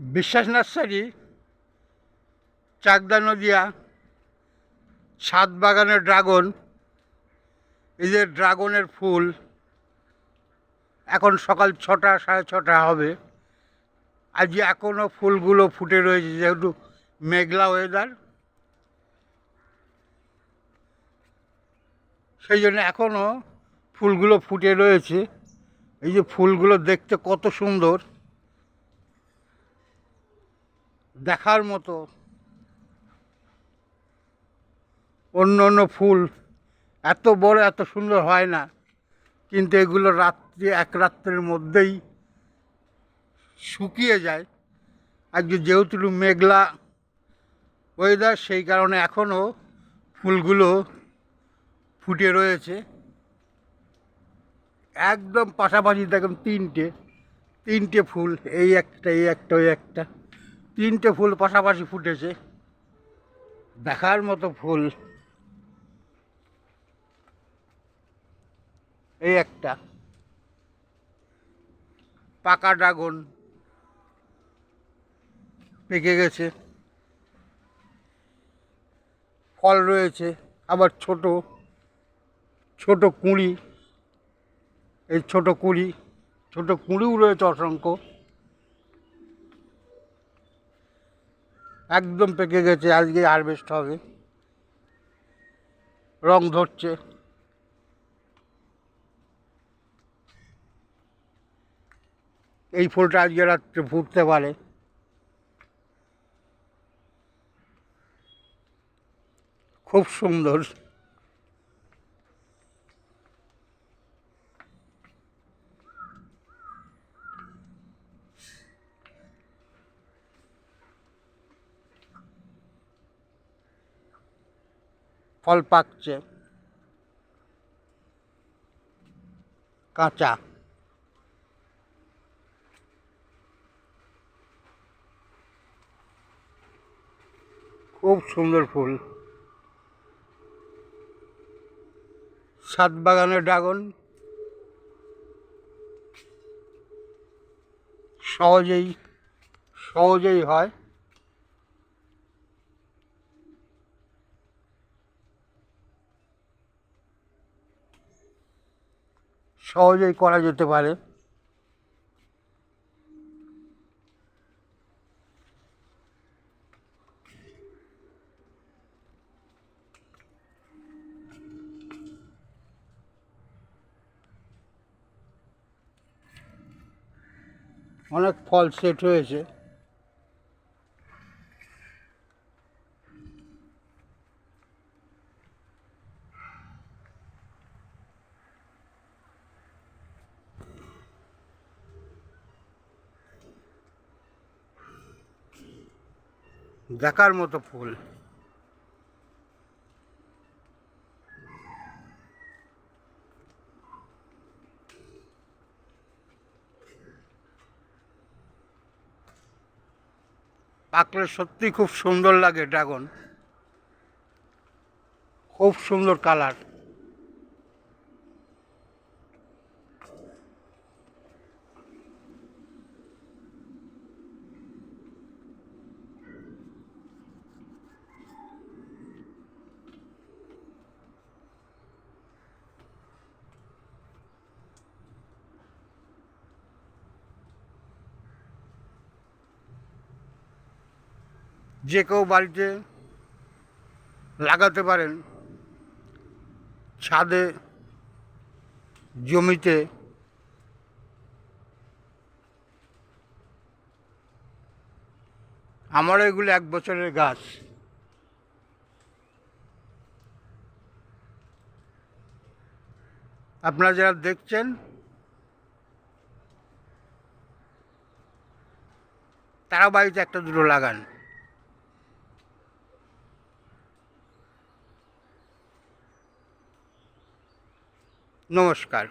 বিশ্বাস নার্সারি, চাকদা নদিয়া ছাদ বাগানের ড্রাগন, এই যে ড্রাগনের ফুল, এখন সকাল ছটা, সাড়ে ছটা হবে। আজ এখনও ফুলগুলো ফুটে রয়েছে, যেহেতু মেঘলা ওয়েদার সেই জন্য এখনও ফুলগুলো ফুটে রয়েছে। এই যে ফুলগুলো দেখতে কত সুন্দর। দেখার মতো অন্য অন্য ফুল এত বড়, এত সুন্দর হয় না। কিন্তু এগুলো রাত্রি, এক রাত্রের মধ্যেই শুকিয়ে যায়। আজকে যেহেতু মেঘলা ওয়েদার সেই কারণে এখনও ফুলগুলো ফুটে রয়েছে। একদম পাশাপাশি দেখুন তিনটে তিনটে ফুল, এই একটা এই একটা, ওই একটা। তিনটে ফুল পাশাপাশি ফুটেছে। দেখার মতো ফুল। এই একটা। পাকা ড্রাগন পেকে গেছে। ফল রয়েছে, আবার ছোট ছোট কুঁড়ি। এই ছোট কুঁড়ি, ছোট কুঁড়িও রয়েছে অসংখ্য। একদম পেকে গেছে, আজকে হারভেস্ট হবে। রং ধরছে। এই ফুলটা আজকে রাত্রে ফুটতে পারে। খুব সুন্দর। ফল পাকছে। কাঁচা। খুব সুন্দর ফুল। সাত বাগানের ড্রাগন। সহজেই সহজেই হয়। সহজেই করা যেতে পারে। অনেক ফল সেট হয়েছে। দেখার মতো ফুল। পাকলে সত্যি খুব সুন্দর লাগে ড্রাগন। খুব সুন্দর কালার। যে কেউ বাড়িতে লাগাতে পারেন, ছাদে, জমিতে, আমার এগুলো এক বছরের গাছ। আপনারা যারা দেখছেন, তারা বাড়িতে একটা দুটো লাগান। নমস্কার